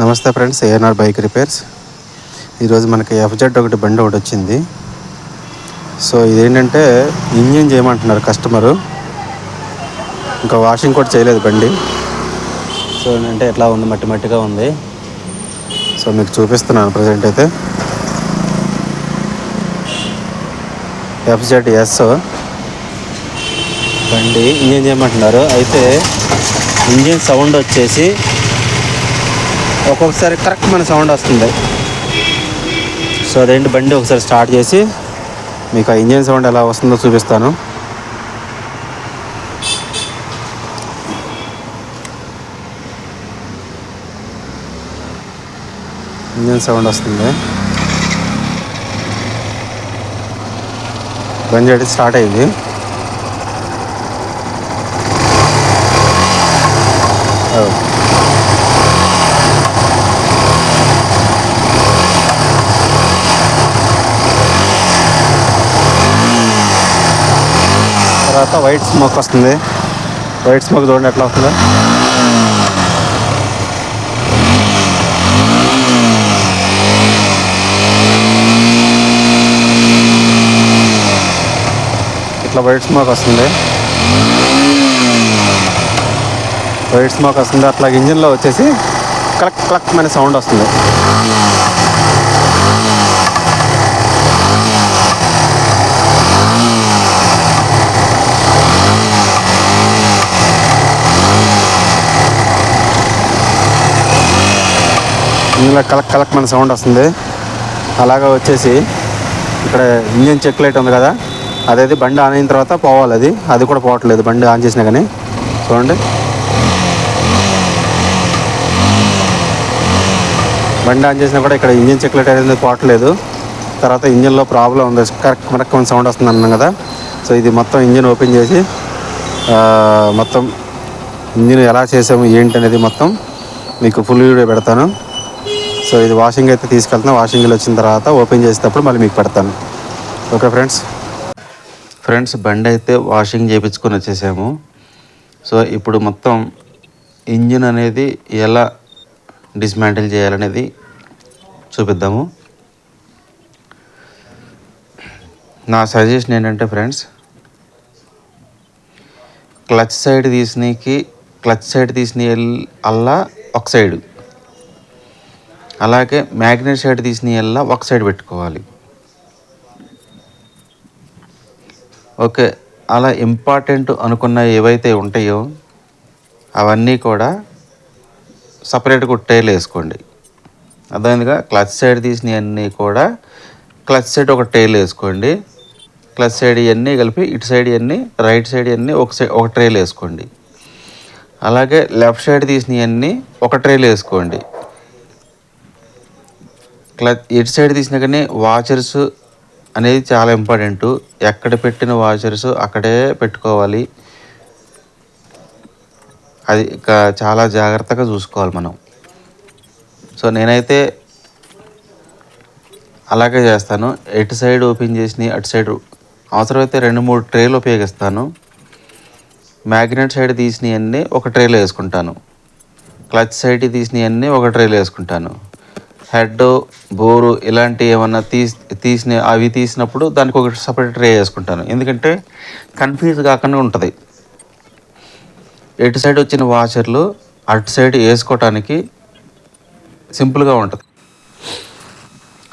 నమస్తే friends ANR bike repairs. ఈరోజు మనకి ఎఫ్జెడ్ ఒకటి బండి ఒకటి వచ్చింది. సో ఇదేంటంటే ఇంజిన్ చేయమంటున్నారు కస్టమరు. ఇంకా వాషింగ్ కూడా చేయలేదు బండి. సో ఏంటంటే ఎట్లా ఉంది? మట్టి మట్టిగా ఉంది. సో మీకు చూపిస్తున్నాను ప్రజెంట్ అయితే. ఎఫ్జెడ్ ఎస్ బండి ఇంజిన్ చేయమంటున్నారు. అయితే ఇంజిన్ సౌండ్ వచ్చేసి ఒక్కొక్కసారి కరెక్ట్ మన సౌండ్ వస్తుంది. సో అదేంటి బండి ఒకసారి స్టార్ట్ చేసి మీకు ఆ ఇంజిన్ సౌండ్ ఎలా వస్తుందో చూపిస్తాను. ఇంజన్ సౌండ్ వస్తుంది. బండి అయితే స్టార్ట్ అయింది. తర్వాత వైట్ స్మోక్ వస్తుంది. వైట్ స్మోక్ చూడండి ఎట్లా వస్తుందో. ఇట్లా వైట్ స్మోక్ వస్తుంది. వైట్ స్మోక్ వస్తుంది. అట్లా ఇంజిన్లో వచ్చేసి క్లక్ క్లక్ అనే సౌండ్ వస్తుంది. ఇందులో కలక్ కలక్ మన సౌండ్ వస్తుంది. అలాగా వచ్చేసి ఇక్కడ ఇంజిన్ చెక్ లైట్ ఉంది కదా అదైతే బండి ఆన్ అయిన తర్వాత పోవాలి అది. అది కూడా పోవట్లేదు బండి ఆన్ చేసినా కానీ. చూడండి. బండి ఆన్ చేసినా కూడా ఇక్కడ ఇంజిన్ చెక్ లైట్ అనేది పోవట్లేదు. తర్వాత ఇంజిన్లో ప్రాబ్లం ఉంది. కరెక్ట్ కరెక్ట్ సౌండ్ వస్తుంది అన్నాం కదా. సో ఇది మొత్తం ఇంజిన్ ఓపెన్ చేసి మొత్తం ఇంజిన్ ఎలా చేసాము ఏంటి అనేది మొత్తం మీకు ఫుల్ వీడియో పెడతాను. సో ఇది వాషింగ్ అయితే తీసుకెళ్తున్నాను వాషింగ్లో వచ్చిన తర్వాత ఓపెన్ చేసేటప్పుడు మళ్ళీ మీకు పెడతాను. ఓకే ఫ్రెండ్స్ ఫ్రెండ్స్ బండి అయితే వాషింగ్ చేయించుకొని వచ్చేసాము. సో ఇప్పుడు మొత్తం ఇంజిన్ అనేది ఎలా డిస్మాంటిల్ చేయాలనేది చూపిద్దాము. నా సజెషన్ ఏంటంటే ఫ్రెండ్స్ క్లచ్ సైడ్ తీసినకి క్లచ్ సైడ్ తీసిన అల్లా ఒక సైడు అలాగే మ్యాగ్నెట్ సైడ్ తీసిన ఎల్లా ఒక సైడ్ పెట్టుకోవాలి. ఓకే అలా ఇంపార్టెంట్ అనుకున్న ఏవైతే ఉంటాయో అవన్నీ కూడా సపరేట్గా టైర్లు వేసుకోండి. అదేవిధంగా క్లచ్ సైడ్ తీసినవన్నీ కూడా క్లచ్ సైడ్ ఒక టైల్ వేసుకోండి. క్లచ్ సైడ్ ఇవన్నీ కలిపి ఇటు సైడ్ ఇవన్నీ రైట్ సైడ్ ఇవన్నీ ఒక సైడ్ ఒక ట్రైల్ వేసుకోండి. అలాగే లెఫ్ట్ సైడ్ తీసినవన్నీ ఒక ట్రైల్ వేసుకోండి. క్లచ్ ఎటు సైడ్ తీసినా కానీ వాచర్స్ అనేది చాలా ఇంపార్టెంట్. ఎక్కడ పెట్టిన వాచర్స్ అక్కడే పెట్టుకోవాలి. అది చాలా జాగ్రత్తగా చూసుకోవాలి మనం. సో నేనైతే అలాగే చేస్తాను. ఎటు సైడ్ ఓపెన్ చేసి అటు సైడ్ అవసరమైతే రెండు మూడు ట్రేలు ఉపయోగిస్తాను. మ్యాగ్నెట్ సైడ్ తీసినవన్నీ ఒక ట్రేలో వేసుకుంటాను. క్లచ్ సైడ్ తీసినవన్నీ ఒక ట్రేలో వేసుకుంటాను. హెడ్ బోరు ఇలాంటివి ఏమన్నా తీసి తీసిన అవి తీసినప్పుడు దానికి ఒక సపరేట్ ట్రే వేసుకుంటాను. ఎందుకంటే కన్ఫ్యూజ్ కాకుండా ఉంటుంది. ఎటు సైడ్ వచ్చిన వాచర్లు అటు సైడ్ వేసుకోవటానికి సింపుల్గా ఉంటుంది.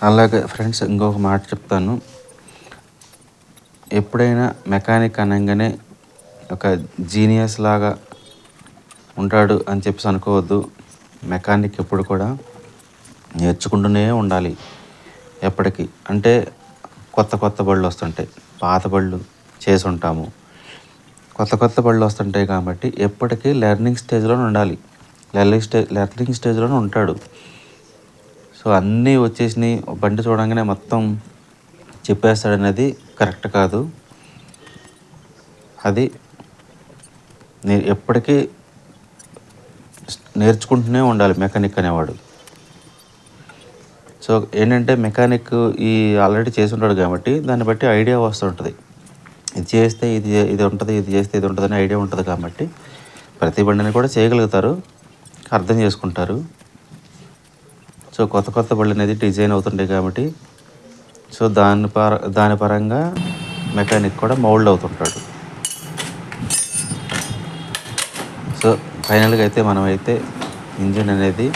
అలాగే ఫ్రెండ్స్ ఇంకొక మాట చెప్తాను. ఎప్పుడైనా మెకానిక్ అనగానే ఒక జీనియస్ లాగా ఉంటాడు అని చెప్పేసి అనుకోవద్దు. మెకానిక్ ఎప్పుడు కూడా నేర్చుకుంటూనే ఉండాలి ఎప్పటికీ. అంటే కొత్త కొత్త బళ్ళు వస్తుంటాయి. పాత బళ్ళు చేసి ఉంటాము కొత్త కొత్త బళ్ళు వస్తుంటాయి కాబట్టి ఎప్పటికీ లెర్నింగ్ స్టేజ్లోనే ఉండాలి. లెర్నింగ్ స్టేజ్ లెర్నింగ్ స్టేజ్లోనే ఉంటాడు. సో అన్నీ వచ్చేసినాయి బండి చూడంగానే మొత్తం చెప్పేస్తాడనేది కరెక్ట్ కాదు. అది ఎప్పటికీ నేర్చుకుంటూనే ఉండాలి మెకానిక్ అనేవాడు. సో ఏంటంటే మెకానిక్ ఈ ఆల్రెడీ చేసి ఉంటాడు కాబట్టి దాన్ని బట్టి ఐడియా వస్తుంటుంది ఇది చేస్తే ఇది ఇది ఉంటుంది ఇది చేస్తే ఇది ఉంటుంది అని ఐడియా ఉంటుంది కాబట్టి ప్రతి బండిని కూడా చేయగలుగుతారు అర్థం చేసుకుంటారు. సో కొత్త కొత్త బళ్ళు అనేది డిజైన్ అవుతుంటాయి కాబట్టి సో దాని పర దాని పరంగా మెకానిక్ కూడా మౌల్డ్ అవుతుంటాడు. సో ఫైనల్గా అయితే మనమైతే ఇంజిన్ అనేది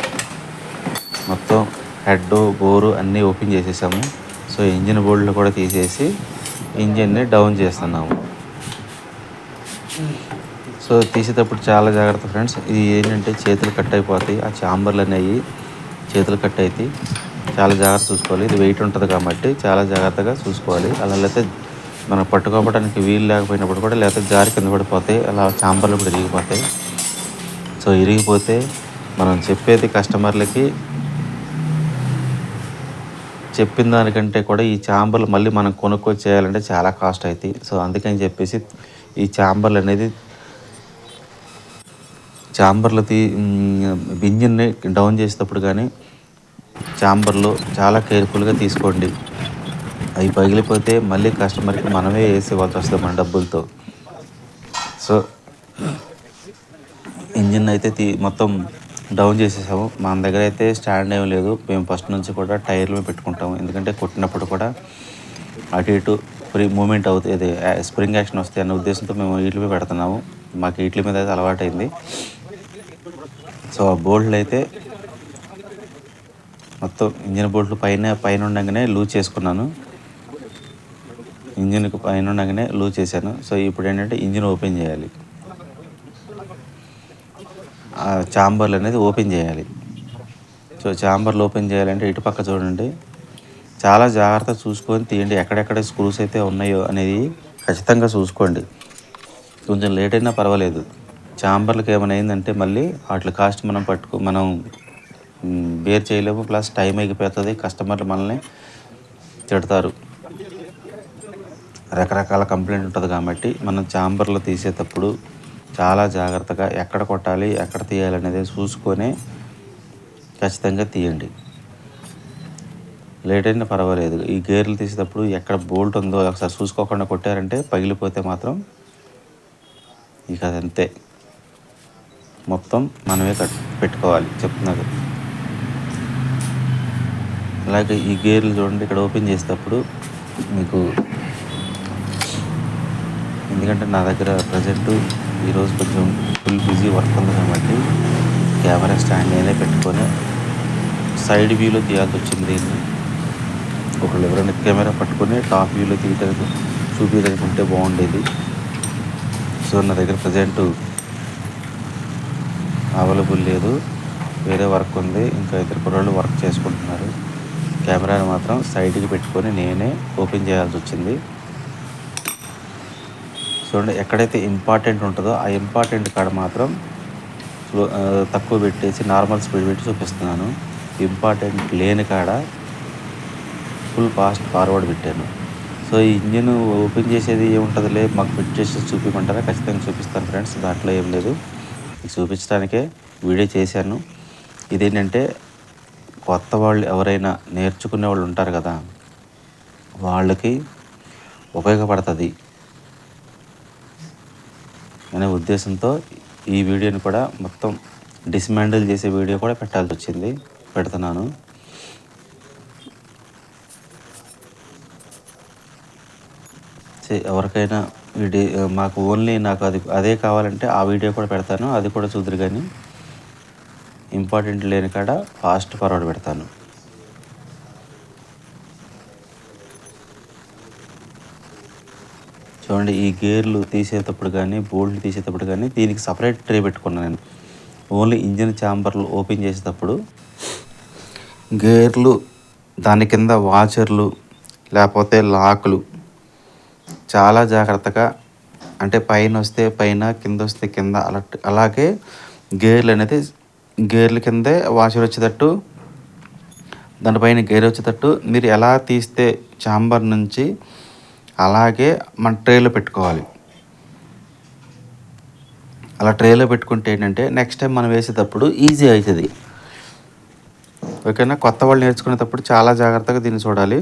మొత్తం హెడ్ బోరు అన్నీ ఓపెన్ చేసేసాము. సో ఇంజిన్ బోర్డులు కూడా తీసేసి ఇంజిన్ని డౌన్ చేస్తున్నాము. సో తీసేటప్పుడు చాలా జాగ్రత్త ఫ్రెండ్స్. ఇది ఏంటంటే చేతులు కట్ అయిపోతాయి. ఆ చాంబర్లు అనేవి చేతులు కట్ అవుతాయి చాలా జాగ్రత్త చూసుకోవాలి. ఇది వెయిట్ ఉంటుంది కాబట్టి చాలా జాగ్రత్తగా చూసుకోవాలి. అలా లేకపోతే మనం పట్టుకోవడానికి వీలు లేకపోయినప్పుడు కూడా లేకపోతే జారి కింద పడిపోతాయి. అలా చాంబర్లు కూడా ఇరిగిపోతాయి. సో ఇరిగిపోతే మనం చెప్పేది కస్టమర్లకి చెప్పిన దానికంటే కూడా ఈ చాంబర్లు మళ్ళీ మనం కొనుక్కొని చేయాలంటే చాలా కాస్ట్ అవుతాయి సో అందుకని చెప్పేసి ఈ చాంబర్లు అనేది చాంబర్లు తీ ఇంజిన్ని డౌన్ చేసేటప్పుడు కానీ చాంబర్లు చాలా కేర్ఫుల్గా తీసుకోండి. అవి పగిలిపోతే మళ్ళీ కస్టమర్కి మనమే వేసేవాల్సి వస్తుంది మన డబ్బులతో. సో ఇంజిన్ అయితే తీ మొత్తం డౌన్ చేసేసాము. మన దగ్గర అయితే స్టాండ్ ఏం లేదు. మేము ఫస్ట్ నుంచి కూడా టైర్లు పెట్టుకుంటాము. ఎందుకంటే కొట్టినప్పుడు కూడా అటు ఇటు ఫ్రీ మూమెంట్ అవుతుంది ఇది స్ప్రింగ్ యాక్షన్ వస్తాయి అనే ఉద్దేశంతో మేము వీటి మీద పెడుతున్నాము. మాకు వీటి మీద అయితే అలవాటైంది. సో ఆ బోల్ట్లు అయితే మొత్తం ఇంజిన్ బోల్ట్లు పైన పైన ఉండగానే లూజ్ చేసుకున్నాను. ఇంజిన్కి పైన ఉండగానే లూజ్ చేశాను. సో ఇప్పుడు ఏంటంటే ఇంజిన్ ఓపెన్ చేయాలి. ఆ చాంబర్లు అనేది ఓపెన్ చేయాలి. సో చాంబర్లు ఓపెన్ చేయాలంటే ఇటు పక్క చూడండి. చాలా జాగ్రత్త చూసుకొని తీయండి. ఎక్కడెక్కడ స్క్రూస్ అయితే ఉన్నాయో అనేది ఖచ్చితంగా చూసుకోండి. కొంచెం లేట్ అయినా పర్వాలేదు. చాంబర్లకు ఏమైనా అయిందంటే మళ్ళీ వాటి కాస్ట్ మనం పట్టుకో మనం బేర్ చేయలేము. ప్లస్ టైం అయిపోతుంది. కస్టమర్లు మనల్ని తిడతారు. రకరకాల కంప్లైంట్ ఉంటుంది కాబట్టి మనం చాంబర్లు తీసేటప్పుడు చాలా జాగ్రత్తగా ఎక్కడ కొట్టాలి ఎక్కడ తీయాలి అనేది చూసుకొని ఖచ్చితంగా తీయండి. లేట్ అయినా పర్వాలేదు. ఈ గేర్లు తీసేటప్పుడు ఎక్కడ బోల్ట్ ఉందో ఒకసారి చూసుకోకుండా కొట్టారంటే పగిలిపోతే మాత్రం ఇక అదంతే మొత్తం మనమే కట్ పెట్టుకోవాలి చెప్తున్నారు. అలాగే ఈ గేర్లు చూడండి ఇక్కడ ఓపెన్ చేసేటప్పుడు మీకు ఎందుకంటే నా దగ్గర ప్రజెంటు ఈరోజు కొంచెం ఫుల్ బిజీ వర్క్ ఉంది కాబట్టి కెమెరా స్టాండ్ నేనే పెట్టుకొని సైడ్ వ్యూలో తీయాల్సి వచ్చింది. ఒకళ్ళు ఎవరైనా కెమెరా పట్టుకొని టాప్ వ్యూలో తీయడానికి చూపించడానికి ఉంటే బాగుండేది. సో నా దగ్గర ప్రజెంట్ అవైలబుల్ లేదు. వేరే వర్క్ ఉంది. ఇంకా ఇద్దరు కుర్రాళ్ళు వర్క్ చేసుకుంటున్నారు. కెమెరాని మాత్రం సైడ్కి పెట్టుకొని నేనే ఓపెన్ చేయాల్సి వచ్చింది. చూడండి ఎక్కడైతే ఇంపార్టెంట్ ఉంటుందో ఆ ఇంపార్టెంట్ కాడ మాత్రం స్లో తక్కువ పెట్టేసి నార్మల్ స్పీడ్ పెట్టి చూపిస్తున్నాను. ఇంపార్టెంట్ లేని కాడ ఫుల్ ఫాస్ట్ ఫార్వర్డ్ పెట్టాను. సో ఈ ఇంజిన్ ఓపెన్ చేసేది ఏముంటుందిలే మాకు ఫిట్ చేసి చూపించమంటారా ఖచ్చితంగా చూపిస్తాను ఫ్రెండ్స్ దాంట్లో ఏం లేదు. చూపించడానికే వీడియో చేశాను. ఇదేంటంటే కొత్త వాళ్ళు ఎవరైనా నేర్చుకునే వాళ్ళు ఉంటారు కదా వాళ్ళకి ఉపయోగపడుతుంది. అనే ఉద్దేశంతో ఈ వీడియోని కూడా మొత్తం డిస్మాండిల్ చేసే వీడియో కూడా పెట్టాల్సి వచ్చింది. పెడుతున్నాను. ఎవరికైనా వీడియో మాకు ఓన్లీ నాకు అది అదే కావాలంటే ఆ వీడియో కూడా పెడతాను. అది కూడా చూద్దరు కానీ ఇంపార్టెంట్ లేని కాడ ఫాస్ట్ ఫార్వర్డ్ పెడతాను. చూడండి ఈ గేర్లు తీసేటప్పుడు కానీ బోల్ట్ తీసేటప్పుడు కానీ దీనికి సపరేట్ ట్రే పెట్టుకున్నాను నేను. ఓన్లీ ఇంజిన్ ఛాంబర్లు ఓపెన్ చేసేటప్పుడు గేర్లు దాని కింద వాచర్లు లేకపోతే లాకులు చాలా జాగ్రత్తగా అంటే పైన వస్తే పైన కింద వస్తే కింద అలా అలాగే గేర్లు అనేది గేర్ల కిందే వాషర్ వచ్చేటట్టు దానిపైన గేర్ వచ్చేటట్టు మీరు ఎలా తీస్తే చాంబర్ నుంచి అలాగే మన ట్రేలో పెట్టుకోవాలి. అలా ట్రేలో పెట్టుకుంటే ఏంటంటే నెక్స్ట్ టైం మనం వేసేటప్పుడు ఈజీ అవుతుంది. ఓకేనా? కొత్త వాళ్ళు నేర్చుకునేటప్పుడు చాలా జాగ్రత్తగా దీన్ని చూడాలి.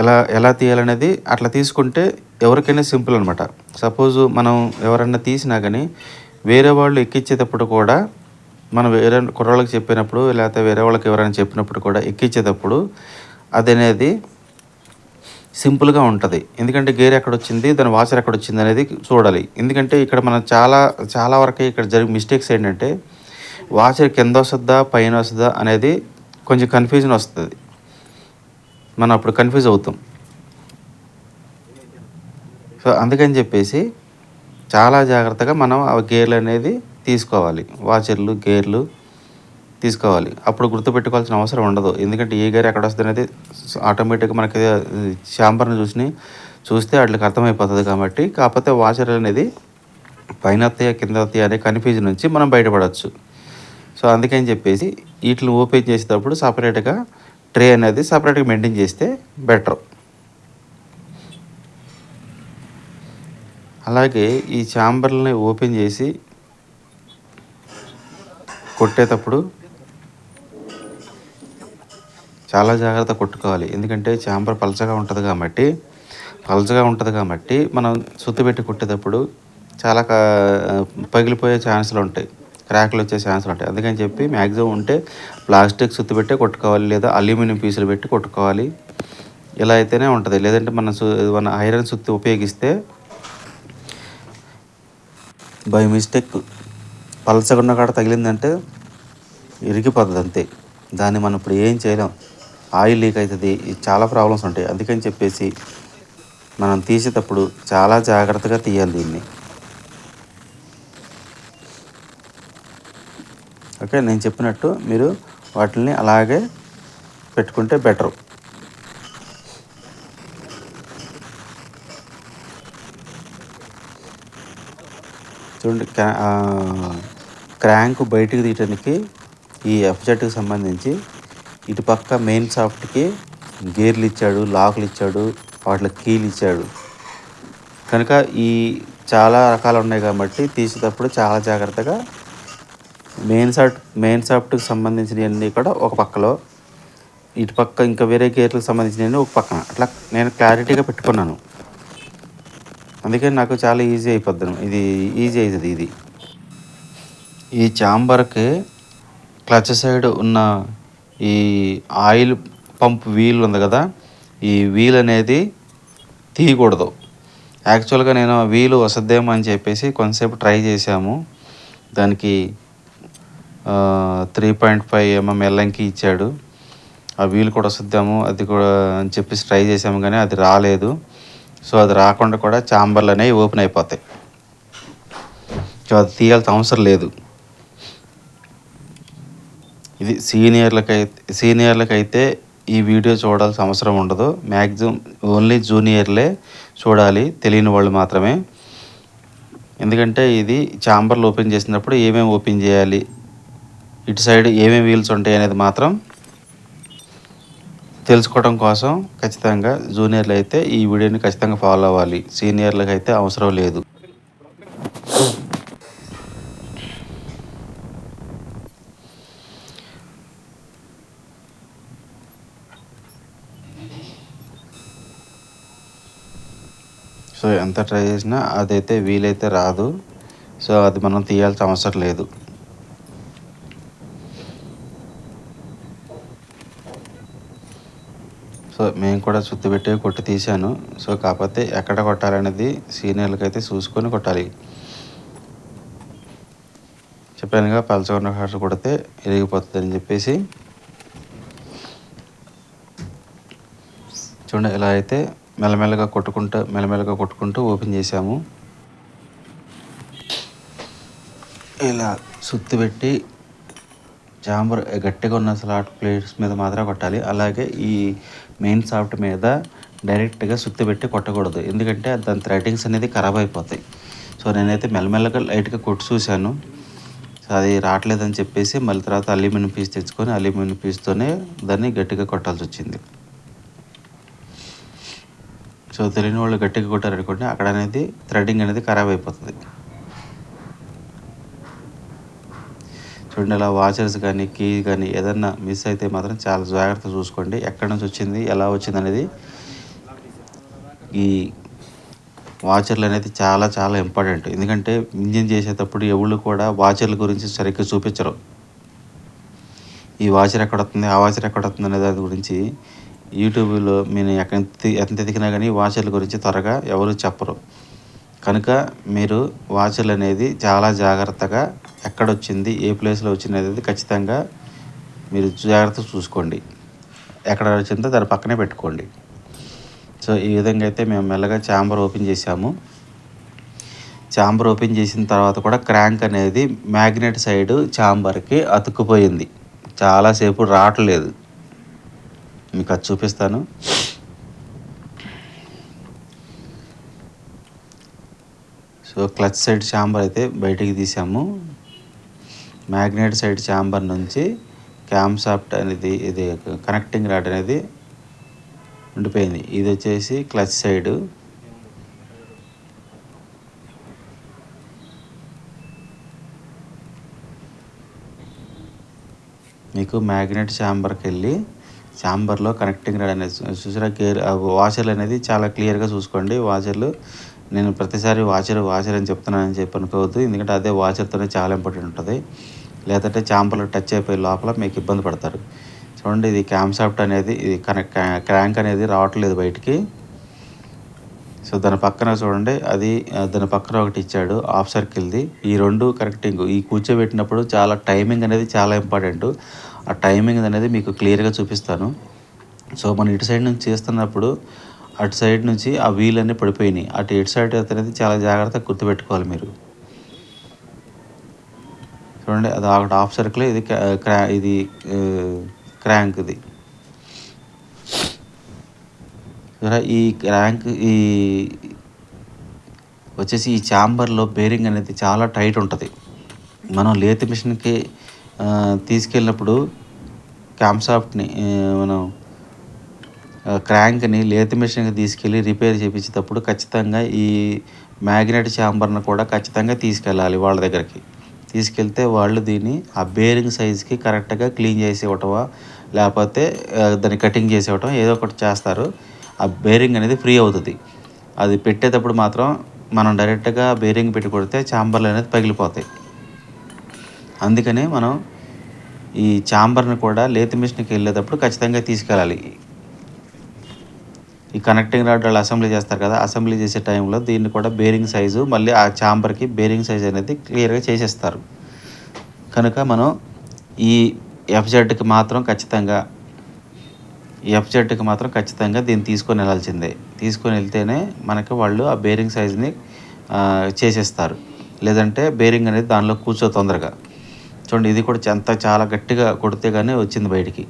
ఎలా ఎలా తీయాలనేది అట్లా తీసుకుంటే ఎవరికైనా సింపుల్ అనమాట సపోజ్ మనం ఎవరన్నా తీసినా కానీ వేరే వాళ్ళు ఎక్కించేటప్పుడు కూడా మనం వేరే కుర్రాళ్ళకి చెప్పినప్పుడు లేకపోతే వేరే వాళ్ళకి ఎవరైనా చెప్పినప్పుడు కూడా ఎక్కించేటప్పుడు అది అనేది సింపుల్గా ఉంటుంది. ఎందుకంటే గేర్ ఎక్కడ వచ్చింది దాని వాచర్ ఎక్కడ వచ్చింది అనేది చూడాలి. ఎందుకంటే ఇక్కడ మనం చాలా చాలా వరకు ఇక్కడ జరిగే మిస్టేక్స్ ఏంటంటే వాచర్ కింద వస్తుందా పైన వస్తుందా అనేది కొంచెం కన్ఫ్యూజన్ వస్తుంది. మనం అప్పుడు కన్ఫ్యూజ్ అవుతాం. సో అందుకని చెప్పేసి చాలా జాగ్రత్తగా మనం ఆ గేర్లు అనేది తీసుకోవాలి. వాచర్లు గేర్లు తీసుకోవాలి. అప్పుడు గుర్తుపెట్టుకోవాల్సిన అవసరం ఉండదు. ఎందుకంటే ఏ గారి ఎక్కడ వస్తుంది అనేది ఆటోమేటిక్గా మనకి ఛాంబర్ని చూసి చూస్తే వాటికి అర్థమైపోతుంది కాబట్టి కాకపోతే వాచర్ అనేది పైన వస్తాయా కింద వస్తాయా అనే కన్ఫ్యూజన్ నుంచి మనం బయటపడవచ్చు సో అందుకని చెప్పేసి వీటిని ఓపెన్ చేసేటప్పుడు సపరేట్గా ట్రే అనేది సపరేట్గా మెయింటైన్ చేస్తే బెటర్. అలాగే ఈ ఛాంబర్లని ఓపెన్ చేసి కొట్టేటప్పుడు చాలా జాగ్రత్త కొట్టుకోవాలి. ఎందుకంటే చాంబర్ పలచగా ఉంటుంది కాబట్టి పలచగా ఉంటుంది కాబట్టి మనం సుత్తి పెట్టి కొట్టేటప్పుడు చాలా కా- పగిలిపోయే ఛాన్సులు ఉంటాయి. క్రాక్లు వచ్చే ఛాన్సులు ఉంటాయి. అందుకని చెప్పి మ్యాక్సిమం ఉంటే ప్లాస్టిక్ సుత్తి పెట్టే కొట్టుకోవాలి లేదా అల్యూమినియం పీసులు పెట్టి కొట్టుకోవాలి. ఇలా అయితేనే ఉంటుంది. లేదంటే మన మన ఐరన్ సుత్తి ఉపయోగిస్తే బై మిస్టేక్ పలచగున్న కాడ తగిలిందంటే ఇరిగిపోతుంది అంతే. దాన్ని మనం ఇప్పుడు ఏం చేయలేం. ఆయిల్ లీక్ అవుతుంది చాలా ప్రాబ్లమ్స్ ఉంటాయి. అందుకని చెప్పేసి మనం తీసేటప్పుడు చాలా జాగ్రత్తగా తీయాలి దీన్ని. ఓకే నేను చెప్పినట్టు మీరు వాటిని అలాగే పెట్టుకుంటే బెటర్ చూడండి క్రా క్రాంక్ బయటికి తీయటానికి ఈ ఎఫ్జెట్కి సంబంధించి ఇటు పక్క మెయిన్ సాఫ్ట్కి గేర్లు ఇచ్చాడు లాక్లు ఇచ్చాడు వాటికి కీలు ఇచ్చాడు. కనుక ఈ చాలా రకాలు ఉన్నాయి కాబట్టి తీసేటప్పుడు చాలా జాగ్రత్తగా మెయిన్ సాఫ్ట్ మెయిన్ సాఫ్ట్కి సంబంధించినవన్నీ కూడా ఒక పక్కలో ఇటు పక్క ఇంకా వేరే గేర్లకు సంబంధించినవన్నీ ఒక పక్కన. అట్లా నేను క్లారిటీగా పెట్టుకున్నాను. అందుకే నాకు చాలా ఈజీ అయిపోద్ది. ఇది ఈజీ అవుతుంది ఇది. ఈ చాంబర్కి క్లచ్ సైడ్ ఉన్న ఈ ఆయిల్ పంప్ వీల్ ఉంది కదా ఈ వీల్ అనేది తీయకూడదు. యాక్చువల్గా నేను వీలు వసద్దేమో అని చెప్పేసి కొంతసేపు ట్రై చేశాము. దానికి త్రీ పాయింట్ ఫైవ్ ఎంఎం ఎల్ఎంకి ఇచ్చాడు. ఆ వీల్ కూడా వసద్దాము అది కూడా అని చెప్పేసి ట్రై చేసాము కానీ అది రాలేదు. సో అది రాకుండా కూడా చాంబర్లు అనేవి ఓపెన్ అయిపోతాయి. సో అది తీయాల్సిన అవసరం లేదు. ఇది సీనియర్లకి అయితే ఈ వీడియో చూడాల్సిన అవసరం ఉండదు. మ్యాక్సిమం ఓన్లీ జూనియర్లే చూడాలి తెలియని వాళ్ళు మాత్రమే. ఎందుకంటే ఇది ఛాంబర్లు ఓపెన్ చేసినప్పుడు ఏమేమి ఓపెన్ చేయాలి ఇటు సైడ్ ఏమేమి వీల్స్ ఉంటాయి అనేది మాత్రం తెలుసుకోవడం కోసం ఖచ్చితంగా జూనియర్లు అయితే ఈ వీడియోని ఖచ్చితంగా ఫాలో అవ్వాలి. సీనియర్లకు అయితే అవసరం లేదు. సో ఎంత ట్రై చేసినా అదైతే వీలైతే రాదు. సో అది మనం తీయాల్సిన అవసరం లేదు. సో మేము కూడా చుత్తు పెట్టి కొట్టి తీసాను సో కాకపోతే ఎక్కడ కొట్టాలనేది సీనియర్లకి అయితే చూసుకొని కొట్టాలి. చెప్పానుగా పలచకుండా హార్స్ కొడితే ఇరిగిపోతుంది అని చెప్పేసి. చూడండి ఇలా అయితే మెల్లమెల్లగా కొట్టుకుంటూ మెల్లమెల్లగా కొట్టుకుంటూ ఓపెన్ చేసాము ఇలా సుత్తి పెట్టి జాంబర్ గట్టిగా ఉన్న స్లాట్ ప్లేట్స్ మీద మాత్రం కొట్టాలి. అలాగే ఈ మెయిన్ సాఫ్ట్ మీద డైరెక్ట్గా సుత్తి పెట్టి కొట్టకూడదు. ఎందుకంటే దాని థ్రెడ్డింగ్స్ అనేది ఖరాబ్ అయిపోతాయి. సో నేనైతే మెల్లమెల్లగా లైట్గా కొట్టి చూశాను. సో అది రావట్లేదని చెప్పేసి మళ్ళీ తర్వాత అల్యూమినియం పీస్ తెచ్చుకొని అల్యూమినియం పీస్తోనే దాన్ని గట్టిగా కొట్టాల్సి వచ్చింది. సో తెలియని వాళ్ళు గట్టిగా కొట్టారనుకోండి అక్కడ అనేది థ్రెడ్డింగ్ అనేది ఖరాబ్ అయిపోతుంది. చూడండి అలా వాచర్స్ కానీ కీ కానీ ఏదన్నా మిస్ అయితే మాత్రం చాలా జాగ్రత్త చూసుకోండి. ఎక్కడి నుంచి వచ్చింది ఎలా వచ్చింది అనేది ఈ వాచర్లు అనేది చాలా చాలా ఇంపార్టెంట్ ఎందుకంటే ఇంజిన్ చేసేటప్పుడు ఎవళ్ళు కూడా వాచర్ల గురించి సరిగ్గా చూపించరు. ఈ వాచర్ ఎక్కడ వస్తుంది ఆ వాచర్ ఎక్కడ వస్తుంది అనే దాని గురించి యూట్యూబ్లో మీరు ఎక్కడ ఎంత ఎదిగినా కానీ వాచర్ల గురించి త్వరగా ఎవరు చెప్పరు. కనుక మీరు వాచర్లు అనేది చాలా జాగ్రత్తగా ఎక్కడొచ్చింది ఏ ప్లేస్లో వచ్చింది అనేది ఖచ్చితంగా మీరు జాగ్రత్త చూసుకోండి. ఎక్కడ వచ్చిందో దాని పక్కనే పెట్టుకోండి. సో ఈ విధంగా అయితే మేము మెల్లగా ఛాంబర్ ఓపెన్ చేసాము ఛాంబర్ ఓపెన్ చేసిన తర్వాత కూడా క్రాంక్ అనేది మ్యాగ్నెట్ సైడ్ ఛాంబర్కి అతుక్కుపోయింది. చాలాసేపు రావట్లేదు. మీకు అది చూపిస్తాను. సో క్లచ్ సైడ్ ఛాంబర్ అయితే బయటికి తీసాము. మ్యాగ్నెట్ సైడ్ ఛాంబర్ నుంచి క్యామ్ సాఫ్ట్ అనేది ఇది కనెక్టింగ్ రాడ్ అనేది ఉండిపోయింది. ఇది వచ్చేసి క్లచ్ సైడ్. మీకు మ్యాగ్నెట్ ఛాంబర్కి వెళ్ళి ఛాంబర్లో కనెక్టింగ్ రాడ్ అనేది చూ- చూసారా కేర్ వాచర్లు అనేది చాలా క్లియర్గా చూసుకోండి. వాచర్లు నేను ప్రతిసారి వాచర్ వాచర్ అని చెప్తున్నానని చెప్పి అనుకోవద్దు. ఎందుకంటే అదే వాచర్తోనే చాలా ఇంపార్టెంట్ ఉంటుంది. లేదంటే ఛాంబర్లో టచ్ అయిపోయే లోపల మీకు ఇబ్బంది పడతారు. చూడండి ఇది క్యామ్సాఫ్ట్ అనేది ఇది కనెక్ట్ క్రాంక్ అనేది రావట్లేదు బయటికి. సో దాని పక్కన చూడండి అది దాని పక్కన ఒకటి ఇచ్చాడు హాఫ్ సర్కిల్ది. ఈ రెండు కరెక్టింగ్ ఈ కూర్చోబెట్టినప్పుడు చాలా టైమింగ్ అనేది చాలా ఇంపార్టెంట్. ఆ టైమింగ్ అనేది మీకు క్లియర్గా చూపిస్తాను. సో మనం ఇటు సైడ్ నుంచి చేస్తున్నప్పుడు అటు సైడ్ నుంచి ఆ వీల్ అన్నీ పడిపోయినాయి. అటు ఇటు సైడ్ అనేది చాలా జాగ్రత్తగా గుర్తుపెట్టుకోవాలి మీరు. చూడండి అది ఒకటి హాఫ్ సర్కిల్ ఇది క్రా- ఇది క్రాంక్ ఇది. ఈ క్రాంక్ ఈ వచ్చేసి ఈ ఛాంబర్లో బేరింగ్ అనేది చాలా టైట్ ఉంటుంది. మనం లేత్ మిషన్కి తీసుకెళ్ళినప్పుడు క్యాంప్సాఫ్ట్ని మనం క్రాంక్ని లేత మిషన్కి తీసుకెళ్ళి రిపేర్ చేయించేటప్పుడు ఖచ్చితంగా ఈ మ్యాగ్నెట్ ఛాంబర్ను కూడా ఖచ్చితంగా తీసుకెళ్ళాలి వాళ్ళ దగ్గరికి. తీసుకెళ్తే వాళ్ళు దీన్ని ఆ బేరింగ్ సైజ్కి కరెక్ట్గా క్లీన్ చేసి ఇవ్వటమా లేకపోతే దాన్ని కటింగ్ చేసి ఇవ్వటం ఏదో ఒకటి చేస్తారు. ఆ బేరింగ్ అనేది ఫ్రీ అవుతుంది. అది పెట్టేటప్పుడు మాత్రం మనం డైరెక్ట్గా బేరింగ్ పెట్టి కొడితే ఛాంబర్లు అనేది పగిలిపోతాయి. అందుకని మనం ఈ ఛాంబర్ని కూడా లేత్ మిషన్కి వెళ్ళేటప్పుడు ఖచ్చితంగా తీసుకెళ్ళాలి. ఈ కనెక్టింగ్ రాడ్ వాళ్ళు అసెంబ్లీ చేస్తారు కదా అసెంబ్లీ చేసే టైంలో దీన్ని కూడా బేరింగ్ సైజు మళ్ళీ ఆ ఛాంబర్కి బేరింగ్ సైజ్ అనేది క్లియర్గా చేసేస్తారు. కనుక మనం ఈ ఎఫ్జెడ్కి మాత్రం ఖచ్చితంగా ఎఫ్జెడ్కి మాత్రం ఖచ్చితంగా దీన్ని తీసుకొని వెళ్ళాల్సిందే. తీసుకొని వెళ్తేనే మనకి వాళ్ళు ఆ బేరింగ్ సైజ్ని చేసేస్తారు. లేదంటే బేరింగ్ అనేది దానిలో కూర్చో తొందరగా. చూడండి ఇది కూడా ఎంత చాలా గట్టిగా కొడితే కానీ వచ్చింది బయటికి.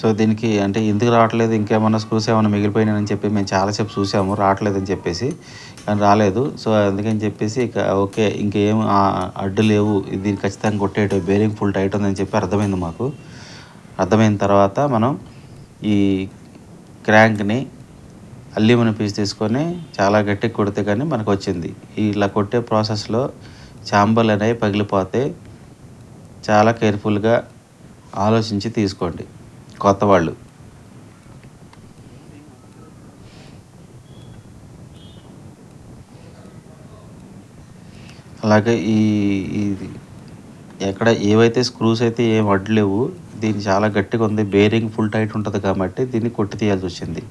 సో దీనికి అంటే ఎందుకు రావట్లేదు ఇంకేమన్నా స్క్రూస్ ఏమైనా మిగిలిపోయినాయని చెప్పి మేము చాలాసేపు చూసాము రావట్లేదని చెప్పేసి. కానీ రాలేదు. సో అందుకని చెప్పేసి ఇక ఓకే ఇంకేం అడ్డు లేవు. దీన్ని ఖచ్చితంగా కొట్టేట బేరింగ్ ఫుల్ టైట్ ఉందని చెప్పి అర్థమైంది మాకు. అర్థమైన తర్వాత మనం ఈ క్రాంక్ని అల్యూమినియం పీస్ తీసుకొని చాలా గట్టిగా కొడితే కానీ మనకు వచ్చింది ఇలా కొట్టే ప్రాసెస్లో చాంబర్లు అనేవి పగిలిపోతే చాలా కేర్ఫుల్గా ఆలోచించి తీసుకోండి. కొత్త వాళ్ళు. అలాగే ఈ ఇది ఎక్కడ ఏవైతే స్క్రూస్ అయితే ఏం అడ్లేవు దీన్ని చాలా గట్టిగా ఉంది. బేరింగ్ ఫుల్ టైట్ ఉంటుంది కాబట్టి దీన్ని కొట్టి తీయాల్సి వచ్చింది.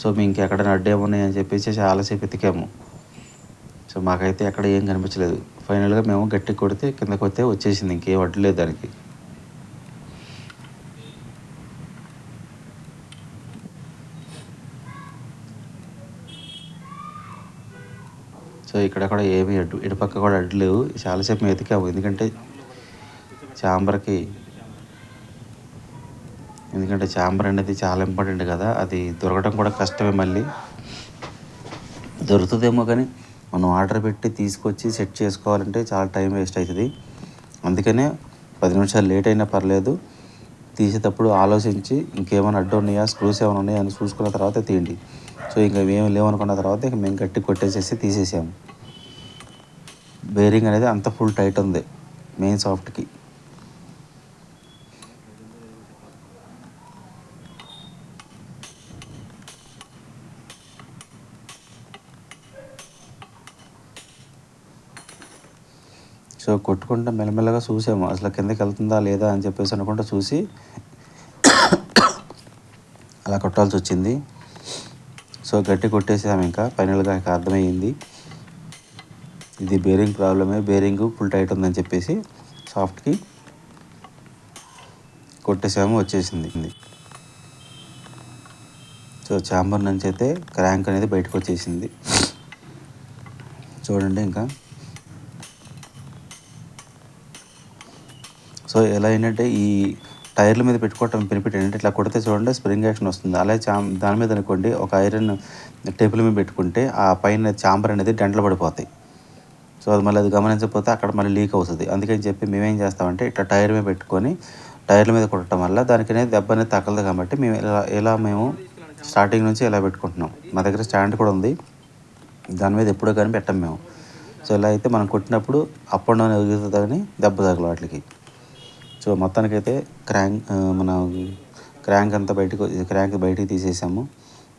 సో మేము ఇంకెక్కడైనా అడ్డేమున్నాయి అని చెప్పేసి చాలాసేపు ఎతికాము సో మాకైతే ఎక్కడ ఏం కనిపించలేదు. ఫైనల్గా మేము గట్టి కొడితే కిందకి వస్తే వచ్చేసింది. ఇంకేం అడ్డలేదు దానికి. సో ఇక్కడ కూడా ఏమీ అడ్డు ఇటుపక్క కూడా అడ్డు లేవు. చాలాసేపు మేము ఎతికాము ఎందుకంటే చాంబర్కి ఎందుకంటే చాంబర్ అనేది చాలా ఇంపార్టెంట్ కదా అది దొరకడం కూడా కష్టమే మళ్ళీ. దొరుకుతుందేమో కానీ మనం ఆర్డర్ పెట్టి తీసుకొచ్చి సెట్ చేసుకోవాలంటే చాలా టైం వేస్ట్ అవుతుంది. అందుకనే పది నిమిషాలు లేట్ అయినా పర్లేదు తీసేటప్పుడు ఆలోచించి ఇంకేమైనా అడ్డు ఉన్నాయా స్క్రూస్ ఏమైనా ఉన్నాయా అని చూసుకున్న తర్వాత తీయండి. సో ఇంకా ఏమి లేవనుకున్న తర్వాత ఇంక మేము గట్టి కొట్టేసేసి తీసేసాము. బేరింగ్ అనేది అంత ఫుల్ టైట్ ఉంది మెయిన్ సాఫ్ట్కి. సో కొట్టుకుంటా మెల్లమెల్లగా చూసాము. అసలు కిందకి వెళ్తుందా లేదా అని చెప్పేసి అనుకుంటా చూసి అలా కొట్టాల్సి వచ్చింది. సో గట్టి కొట్టేసాము ఇంకా. ఫైనల్గా ఇంకా అర్థమయ్యింది. ఇది బేరింగ్ ప్రాబ్లమే. బేరింగ్ ఫుల్ టైట్ ఉందని చెప్పేసి సాఫ్ట్కి కొట్టేసాము వచ్చేసింది. సో చాంబర్ నుంచి అయితే క్రాంక్ అనేది బయటకు వచ్చేసింది. చూడండి ఇంకా. సో ఎలా ఏంటంటే ఈ టైర్ల మీద పెట్టుకోవటం బెనిఫిట్ ఏంటంటే ఇట్లా కొడితే చూడండి స్ప్రింగ్ యాక్షన్ వస్తుంది. అలాగే చా దాని మీద అనుకోండి ఒక ఐరన్ టేబుల్ మీద పెట్టుకుంటే ఆ పైన చాంబర్ అనేది డెంటలు పడిపోతాయి. సో అది మళ్ళీ అది గమనించకపోతే అక్కడ మళ్ళీ లీక్ అవుతుంది. అందుకని చెప్పి మేమేం చేస్తామంటే ఇట్లా టైర్ మీద పెట్టుకొని టైర్ల మీద కొట్టడం వల్ల దానికి అనేది దెబ్బ అనేది తగలదు కాబట్టి మేము ఇలా ఇలా మేము స్టార్టింగ్ నుంచి ఇలా పెట్టుకుంటున్నాం. మా దగ్గర స్టాండ్ కూడా ఉంది. దాని మీద ఎప్పుడో కానీ పెట్టాం మేము. సో ఇలా అయితే మనం కొట్టినప్పుడు అప్ అండ్ డౌన్ ఎగురుతుంది కానీ దెబ్బ తగల వాటికి. సో మొత్తానికైతే క్రాంక్ మన క్రాంక్ అంతా బయటకు క్రాంక్ బయటికి తీసేసాము.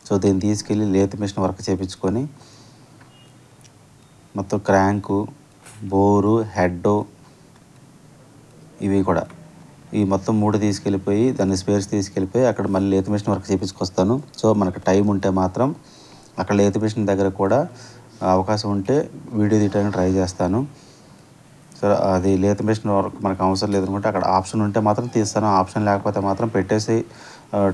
సో దీన్ని తీసుకెళ్ళి లేత్ మిషన్ వర్క్ చేయించుకొని మొత్తం క్రాంకు బోరు హెడ్ ఇవి కూడా ఈ మొత్తం మూడు తీసుకెళ్ళిపోయి దాన్ని స్పేర్స్ తీసుకెళ్ళిపోయి అక్కడ మళ్ళీ లేత మిషన్ వర్క్ చేయించుకొస్తాను సో మనకు టైం ఉంటే మాత్రం అక్కడ లేత మిషన్ దగ్గర కూడా అవకాశం ఉంటే వీడియో తీయడానికి ట్రై చేస్తాను. సో అది లేత మిషన్ వర్క్ మనకు అవసరం లేదనుకుంటే అక్కడ ఆప్షన్ ఉంటే మాత్రం తీస్తాను. ఆప్షన్ లేకపోతే మాత్రం పెట్టేసి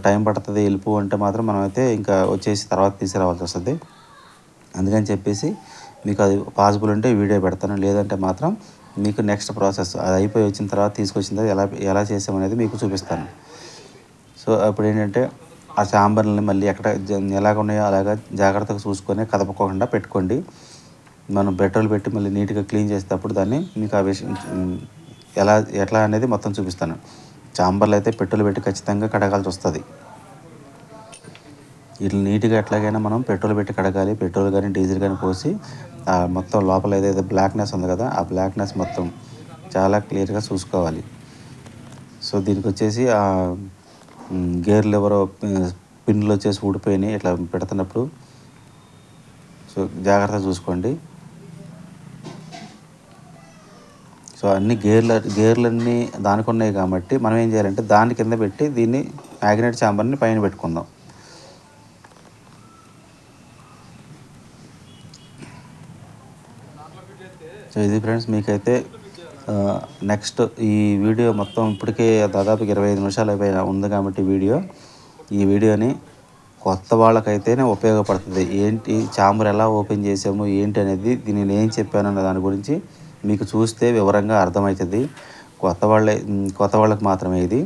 టైం పడుతుంది వెళ్ళిపో అంటే మాత్రం మనమైతే ఇంకా వచ్చేసి తర్వాత తీసుకురావాల్సి వస్తుంది. అందుకని చెప్పేసి మీకు అది పాసిబుల్ ఉంటే వీడియో పెడతాను. లేదంటే మాత్రం మీకు నెక్స్ట్ ప్రాసెస్ అది అయిపోయి వచ్చిన తర్వాత తీసుకొచ్చిన తర్వాత ఎలా ఎలా చేసామనేది మీకు చూపిస్తాను. సో అప్పుడు ఏంటంటే ఆ సాంబార్ని మళ్ళీ ఎక్కడ ఎలాగ ఉన్నాయో అలాగా జాగ్రత్తగా చూసుకొని కదపకోకుండా పెట్టుకోండి. మనం పెట్రోల్ పెట్టి మళ్ళీ నీట్గా క్లీన్ చేసేటప్పుడు దాన్ని మీకు ఆ విషయం ఎలా ఎట్లా అనేది మొత్తం చూపిస్తాను. చాంబర్లు అయితే పెట్రోల్ పెట్టి ఖచ్చితంగా కడగాల్సి వస్తుంది. ఇట్లా నీట్గా ఎట్లాగైనా మనం పెట్రోల్ పెట్టి కడగాలి పెట్రోల్ కానీ డీజిల్ కానీ పోసి ఆ మొత్తం లోపల ఏదైతే బ్లాక్నెస్ ఉంది కదా ఆ బ్లాక్నెస్ మొత్తం చాలా క్లియర్గా చూసుకోవాలి. సో దీనికి వచ్చేసి ఆ గేర్లు ఎవరో పిన్లు వచ్చేసి ఊడిపోయినాయి ఇట్లా పెడుతున్నప్పుడు. సో జాగ్రత్తగా చూసుకోండి. సో అన్ని గేర్ల గేర్లన్నీ దానికి ఉన్నాయి కాబట్టి మనం ఏం చేయాలంటే దాని కింద పెట్టి దీన్ని మ్యాగ్నెట్ చాంబర్ని పైన పెట్టుకుందాం. సో ఇది ఫ్రెండ్స్ మీకైతే నెక్స్ట్ ఈ వీడియో మొత్తం ఇప్పటికే దాదాపు ఇరవై ఐదు నిమిషాలు అయిపోయి ఉంది కాబట్టి వీడియో. ఈ వీడియోని కొత్త వాళ్ళకైతేనే ఉపయోగపడుతుంది. ఏంటి చాంబర్ ఎలా ఓపెన్ చేసాము ఏంటి అనేది దీన్ని నేను ఏం చెప్పాను అన్న దాని గురించి మీకు చూస్తే వివరంగా అర్థమవుతుంది. కొత్త వాళ్ళే కొత్త వాళ్ళకి మాత్రమే ఇది.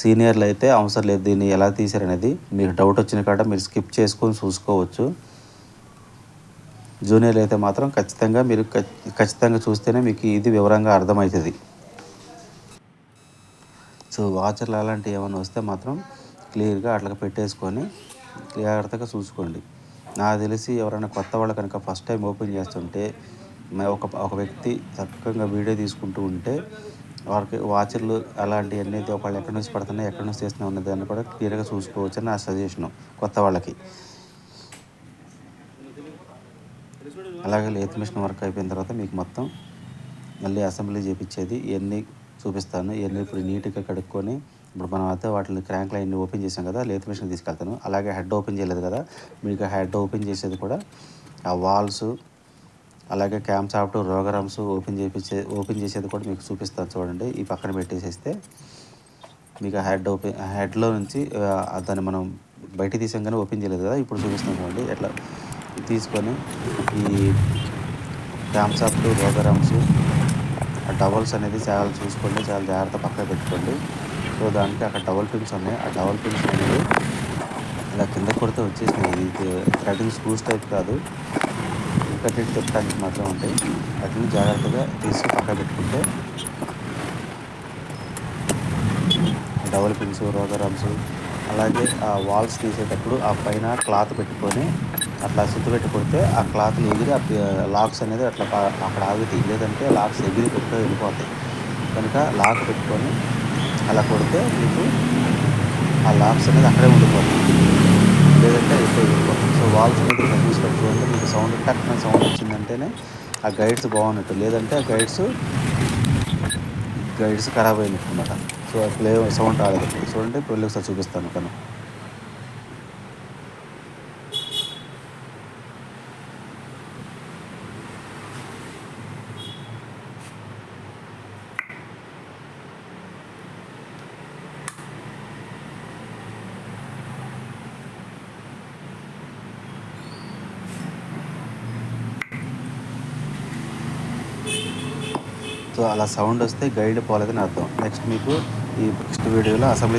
సీనియర్లు అయితే అవసరం లేదు దీన్ని ఎలా తీశారనేది మీకు డౌట్ వచ్చిన కాడ మీరు స్కిప్ చేసుకొని చూసుకోవచ్చు. జూనియర్లు అయితే మాత్రం ఖచ్చితంగా మీరు ఖచ్చితంగా చూస్తేనే మీకు ఇది వివరంగా అర్థమవుతుంది. సో వాచర్లు అలాంటివి ఏమైనా వస్తే మాత్రం క్లియర్గా అట్లా పెట్టేసుకొని జాగ్రత్తగా చూసుకోండి. నాకు తెలిసి ఎవరైనా కొత్త వాళ్ళు కనుక ఫస్ట్ టైం ఓపెన్ చేస్తుంటే ఒక ఒక వ్యక్తి చక్కగా వీడియో తీసుకుంటూ ఉంటే వారికి వాచర్లు అలాంటివి అలాంటివన్నీ వాళ్ళు ఎక్కడి నుంచి పడుతున్నాయి ఎక్కడి నుంచి చేస్తున్నాయి ఉన్నది అని కూడా క్లియర్గా చూసుకోవచ్చు అని నా సజెషను కొత్త వాళ్ళకి. అలాగే లేత్ మిషన్ వర్క్ అయిపోయిన తర్వాత మీకు మొత్తం మళ్ళీ అసెంబ్లీ చేపించేది ఇవన్నీ చూపిస్తాను ఇవన్నీ ఇప్పుడు నీట్గా కడుక్కొని ఇప్పుడు మనం అయితే వాటిని క్రాంక్ లైన్ ఓపెన్ చేసాం కదా లేత్ మిషన్ తీసుకెళ్తాను. అలాగే హెడ్ ఓపెన్ చేయలేదు కదా మీకు హెడ్ ఓపెన్ చేసేది కూడా ఆ వాల్స్ అలాగే క్యామ్ సాఫ్ట్ రోగరామ్స్ ఓపెన్ చేపించే ఓపెన్ చేసేది కూడా మీకు చూపిస్తాను చూడండి. ఈ పక్కన పెట్టేసేస్తే మీకు ఆ హెడ్ ఓపెన్ హెడ్లో నుంచి దాన్ని మనం బయట తీసాం కానీ ఓపెన్ చేయలేదు కదా ఇప్పుడు చూపిస్తాం చూడండి. ఎట్లా తీసుకొని ఈ క్యామ్ సాఫ్ట్ రోగరామ్స్ ఆ టవల్స్ అనేది చాలా చూసుకోండి చాలా జాగ్రత్త పక్కన పెట్టుకోండి. సో దానికి అక్కడ డబల్ పిన్స్ ఉన్నాయి. ఆ డబల్ పిన్స్ అనేవి ఇలా కింద కొడితే వచ్చేసినాయి. ఇది థ్రెడింగ్ స్క్రూస్ టైప్ కాదు. కట్టెలు తిప్పడానికి మాత్రం ఉంటాయి. వాటిని జాగ్రత్తగా తీసి పక్కన పెట్టుకుంటే డబల్ పిన్స్ రోగరామ్స్ అలాగే ఆ వాల్స్ తీసేటప్పుడు ఆ పైన క్లాత్ పెట్టుకొని అట్లా సుత్తు పెట్టి కొడితే ఆ క్లాత్ ఎగిరి ఆ లాక్స్ అనేది అట్లా అక్కడ ఆగుతాయి. లేదంటే లాక్స్ ఎగిరి ఎక్కడో వెళ్ళిపోతాయి. కనుక లాక్ పెట్టుకొని అలా కొడితే మీకు ఆ లాక్స్ అనేది అక్కడే ఉండిపోతుంది లేదంటే ఎక్కువ సో వాల్స్ మీద ఇట్లా చూసినప్పుడు చూడండి మీకు సౌండ్ టక్ సౌండ్ వచ్చిందంటేనే ఆ గైడ్స్ బాగున్నట్టు. లేదంటే ఆ గైడ్స్ గైడ్స్ ఖరాబ్ అయినట్టు అనమాట సో ప్లే సౌండ్ రాలేదు. చూడండి ఇప్పుడు ఒకసారి చూపిస్తాను కను సో అలా సౌండ్ వస్తే గైడ్ పోలేదని అర్థం. నెక్స్ట్ మీకు ఈ నెక్స్ట్ వీడియోలో అసెంబ్లీ